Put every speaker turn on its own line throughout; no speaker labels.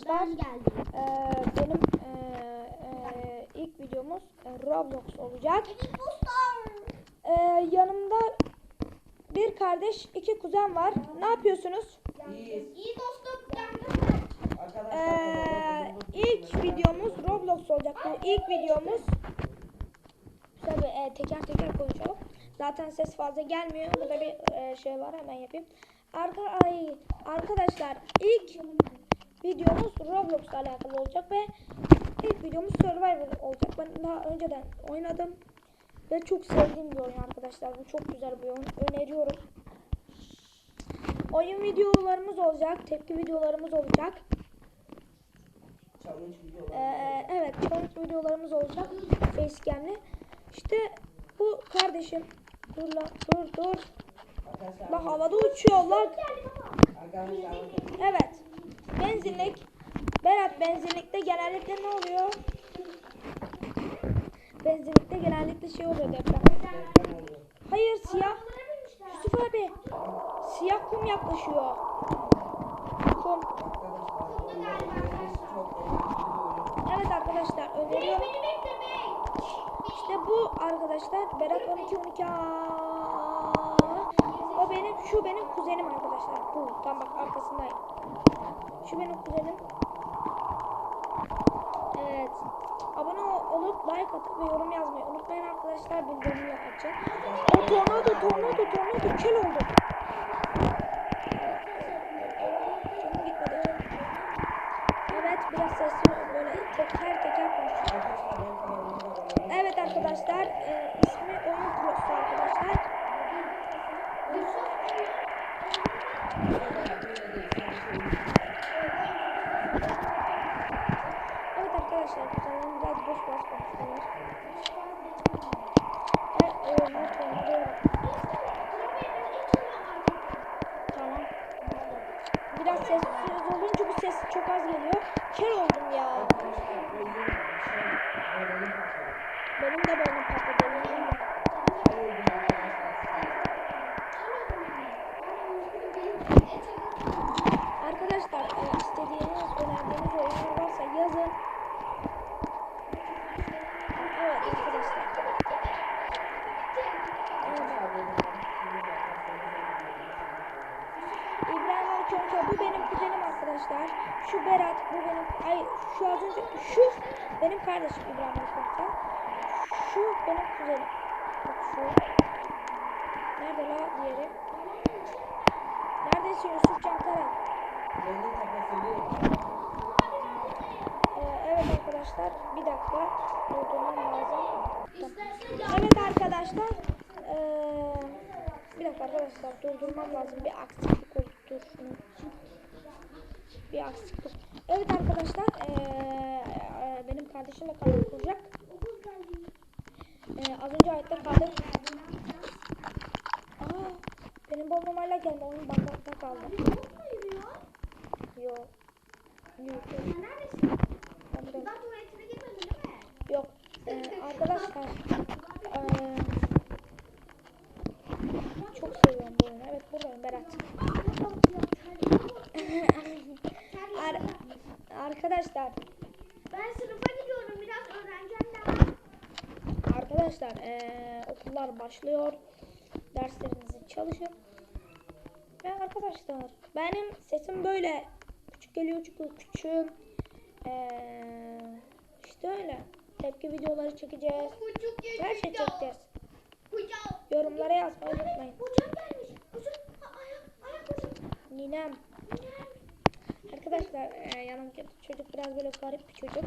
arkadaşlar.
Ben geldim.
Ee, benim ee, ee, ilk videomuz Roblox olacak. Ee, yanımda bir kardeş, iki kuzen var. Ne yapıyorsunuz?
İyiyiz.
İyi dostum.
Ee, ilk videomuz Roblox olacak. Bu ilk videomuz. Tabii e, teker teker konuşalım. Zaten ses fazla gelmiyor. Burada bir e, şey var hemen yapayım. Arka, ay, arkadaşlar ilk videomuz Roblox'la alakalı olacak ve ilk videomuz Survivor olacak. Ben daha önceden oynadım ve çok sevdiğim bir oyun arkadaşlar. Bu çok güzel bir oyun. Öneriyorum. Oyun videolarımız olacak, tepki videolarımız olacak. Ee, evet, challenge videolarımız olacak. Facecam'li. İşte bu kardeşim. Dur lan, dur dur. Bak havada uçuyor lan. Evet. Benzinlik. Berat benzinlikte genellikle ne oluyor? Benzinlikte genellikle şey oluyor deprem. Hayır siyah. Yusuf abi. Siyah kum yaklaşıyor. Kum. Evet arkadaşlar öneriyorum. İşte bu arkadaşlar Berat 12 12 Aa, O benim şu benim kuzenim arkadaşlar. Bu tam bak arkasındayım. Şu benim kuzenim. Evet. Abone ol- olup like atıp ve yorum yazmayı unutmayın arkadaşlar. Bildirimleri açın. O tornado tornado tornado kel oldu. Evet biraz sesli böyle teker teker konuşuyorum. Evet arkadaşlar, e, ismi Oyun Prosu arkadaşlar. Evet arkadaşlar, kanalım biraz boş boş konuşuyorlar. Evet, e, not tornado Tamam. Biraz sessiz olunca bu ses çok az geliyor. Kel oldum ya.
Arkadaşlar bu yıl bir şey bölelim bakalım.
Benim de benim patladı. benim de.
Ne oldu arkadaşlar?
Arkadaşlar e, istediğiniz, önerdiğiniz oyunlar varsa yazın. Evet arkadaşlar. İbrahim Alçonka bu benim kuzenim arkadaşlar. Şu Berat bu benim ay şu az önce şu benim kardeşim İbrahim Alçonka. Şu benim kuzenim. Bak şu. Nerede la diğeri? Neredesin Yusuf Cankara?
Zengin tepesinde
Ee, evet arkadaşlar bir dakika durdurmam lazım. Evet arkadaşlar ee, bir dakika arkadaşlar durdurmam lazım bir aksilik oldu şunu. Bir aksilik. Evet arkadaşlar ee, benim kardeşim de kanal kuracak. Ee, az önce ayette kaldım. Aa, benim babam hala geldi onun bandakta kaldı. Yok. Yok. Ben buraya- Yok. Ee, arkadaşlar. Ee, çok seviyorum bu oyunu. Evet buradayım Berat. Ar- arkadaşlar.
Ben sınıfa gidiyorum biraz öğreneceğim daha.
Arkadaşlar ee, okullar başlıyor. Derslerinizi çalışın. Ve arkadaşlar benim sesim böyle küçük geliyor çünkü küçüğüm. Ee, işte öyle. Tepki videoları çekeceğiz. Her şey çekeceğiz. Yorumlara yazmayı unutmayın. Ninem. Arkadaşlar e, yanımdaki çocuk biraz böyle garip bir çocuk.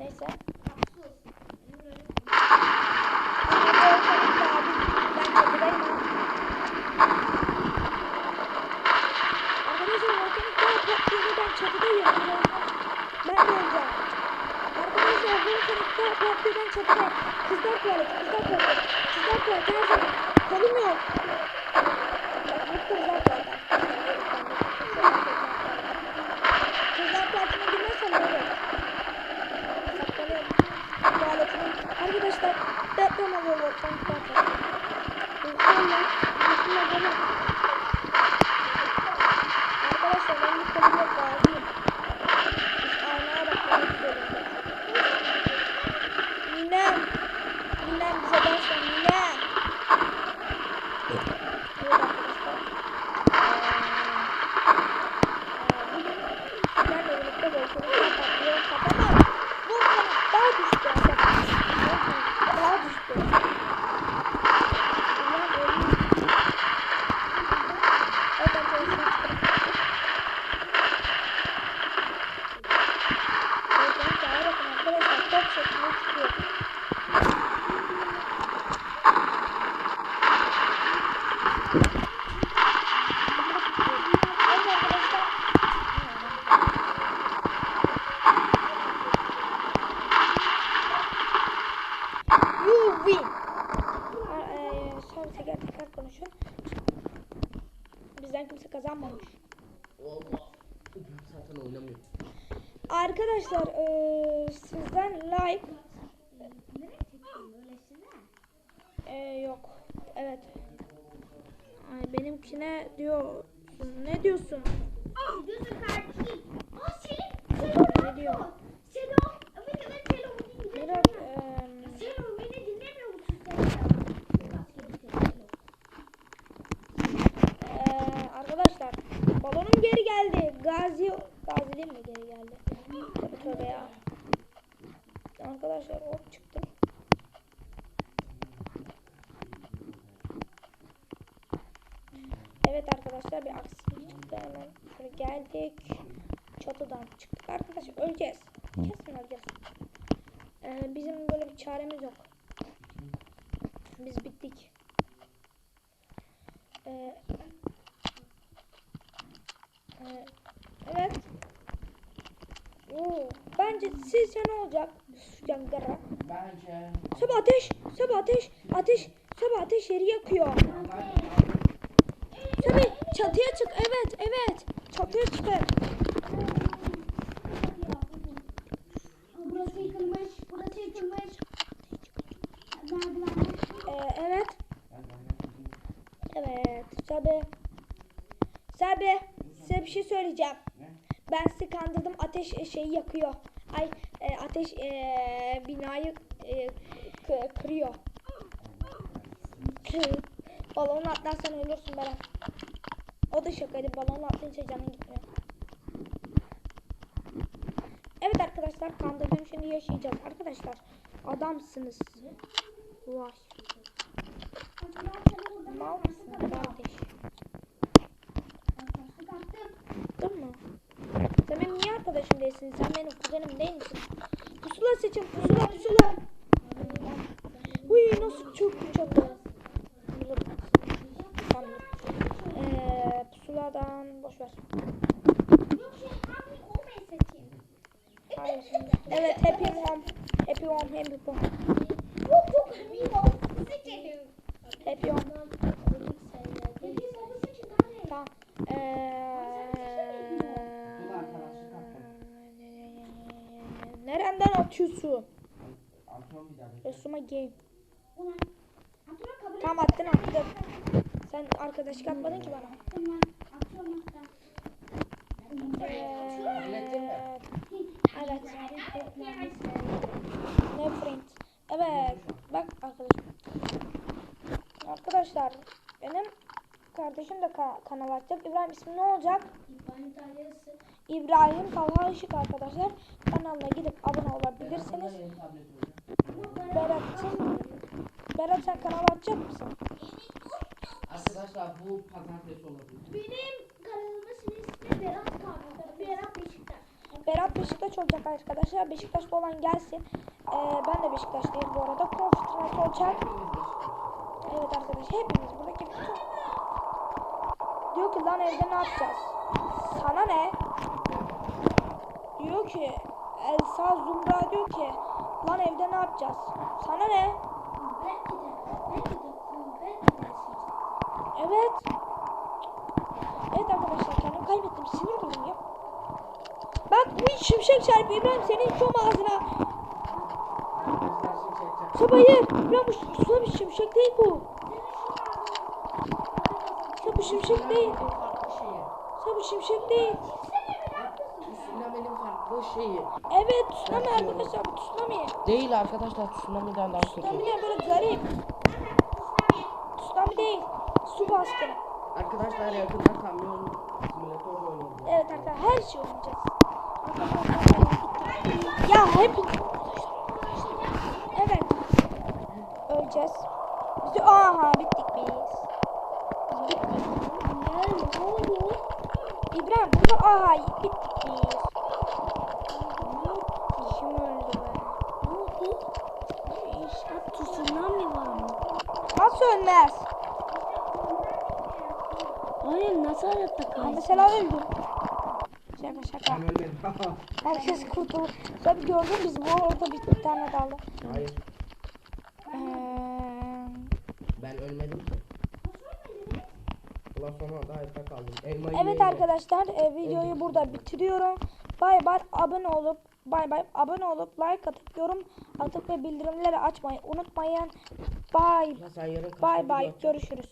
Neyse. Ben çatıdayım ha. Arkadaşlar volkanik dağ patlıyor ben çatıdayım. Ben de olacağım. Arkadaşlar patlıyor ben çatıdayım. Kızlar tuvaleti, kızlar tuvaleti. Kızlar tuvaleti her zaman. Kolum yok. Bak kızlar tuvaleti. Kızlar tuvaletine girmezsem olur. Saklanıyorum. Tuvaletine. Arkadaşlar deprem oluyor volkanik dağ patlıyor. İnşallah. İnşallah böyle. Arkadaşlar ben bir kolum yok gaziyim. Burada böyle çocuklar patlıyor. Kapatamam. Bu benim daha düştü. Daha düştü. Ulan ölmüş. Evet arkadaşlar çıkalım. Evet, ben sağa bakın arkadaşlar. Top şeklinde çıkıyor. Evet arkadaşlar. You win. Eee sonra teker teker konuşun. Bizden kimse kazanmamış.
Zaten oynamıyor.
Arkadaşlar eee sizden like eee, yok. Evet. Ay, benimkine diyorsun. Ne diyorsun?
Diyorsun kardeşim. Aa Selim.
Ne
Selim ne
diyor?
Evet
arkadaşlar bir aksilik çıktı hemen şöyle geldik. Çatıdan çıktık. Arkadaşlar öleceğiz. Kesin öleceğiz. Ee, bizim böyle bir çaremiz yok. Biz bittik. Ee, e, evet. Oo, bence sizce ne olacak? Şu cangara
Bence.
sabah ateş sabah ateş ateş sabah ateş yeri yakıyor çatıya çık. Evet, evet. Çatıya çıkar.
Burası yıkılmış. Burası yıkılmış.
Ee, evet. Evet. Sabi. Sabi. Size bir şey söyleyeceğim. Ben sizi kandırdım. Ateş e, şeyi yakıyor. Ay e, ateş e, binayı e, kırıyor. Balonu atlarsan ölürsün Berat. O da şakaydı. Balonu atlayınca canın gitmiyor. Evet arkadaşlar kandırdım şimdi yaşayacağız. Arkadaşlar adamsınız. Vay. Mal mısın kardeş? Değil mi? Sen benim niye arkadaşım değilsin? Sen benim kuzenim değil misin? Pusula seçin pusula pusula. Uy nasıl çöktü çatı. Dur. Tamam. Pusuladan boş ver. Evet happy home. Happy home happy home. Happy home. Tamam. Ee, nereden atıyorsun? Resuma game. Tamam attın attın. Sen arkadaşlık atmadın ki bana. Evet. Ne print? Evet. Bak arkadaşım. Arkadaşlar benim kardeşim de ka- kanal açacak. İbrahim ismi ne olacak? İbrahim Talha Işık arkadaşlar. Kanalına gidip abone olabilirsiniz. Berat'cığım Berat sen kanal açacak mısın?
Arkadaşlar bu pazartesi olabilir.
Benim Berat Beşiktaş.
Berat Beşiktaş olacak arkadaşlar. Beşiktaşlı olan gelsin. Ee, ben de Beşiktaşlıyım bu arada. Konfitrat olacak. Evet arkadaşlar hepimiz buradaki. Diyor ki lan evde ne yapacağız? Sana ne? Diyor ki Elsa Zumra diyor ki lan evde ne yapacağız? Sana ne?
Belki de, belki de, belki de yaşayacağım.
Evet. Evet arkadaşlar kendimi kaybettim. Sinir oldum ya. Bak bu şimşek çarpıyor İbrahim senin şom ağzına. Hayır. İbrahim bu su bir şimşek değil bu. Ya bu şimşek değil. Ya bu şimşek değil.
Tsunami'nin farklı şeyi.
Evet tsunami arkadaşlar bu tsunami.
Değil arkadaşlar tsunami'den daha kötü.
Tsunami ne böyle garip. Tsunami değil. Su baskını.
Arkadaşlar yakında kamyon.
Evet arkadaşlar her şey oynayacağız. Arkadaşlar hep Evet. Öleceğiz. Biz aha bittik biz. Biz bittik. İbrahim burada aha bittik biz. Kim öldü be?
Ne oldu? İnşaat tsunami var mı?
Nasıl ölmez?
Hayır kaldı?
mesela öldü. Şaka şaka.
Ben.
Herkes kurtuldu. Tabii gördün biz bu orada bir, tane daldı.
Hayır.
Ee,
Ben ölmedim ki. Ulan sonra da hayatta kaldım. Elmayı
evet arkadaşlar e, videoyu burada bitiriyorum. Bay bay abone olup bay bay abone olup like atıp yorum atıp ve bildirimleri açmayı unutmayın. Bay bay bay görüşürüz.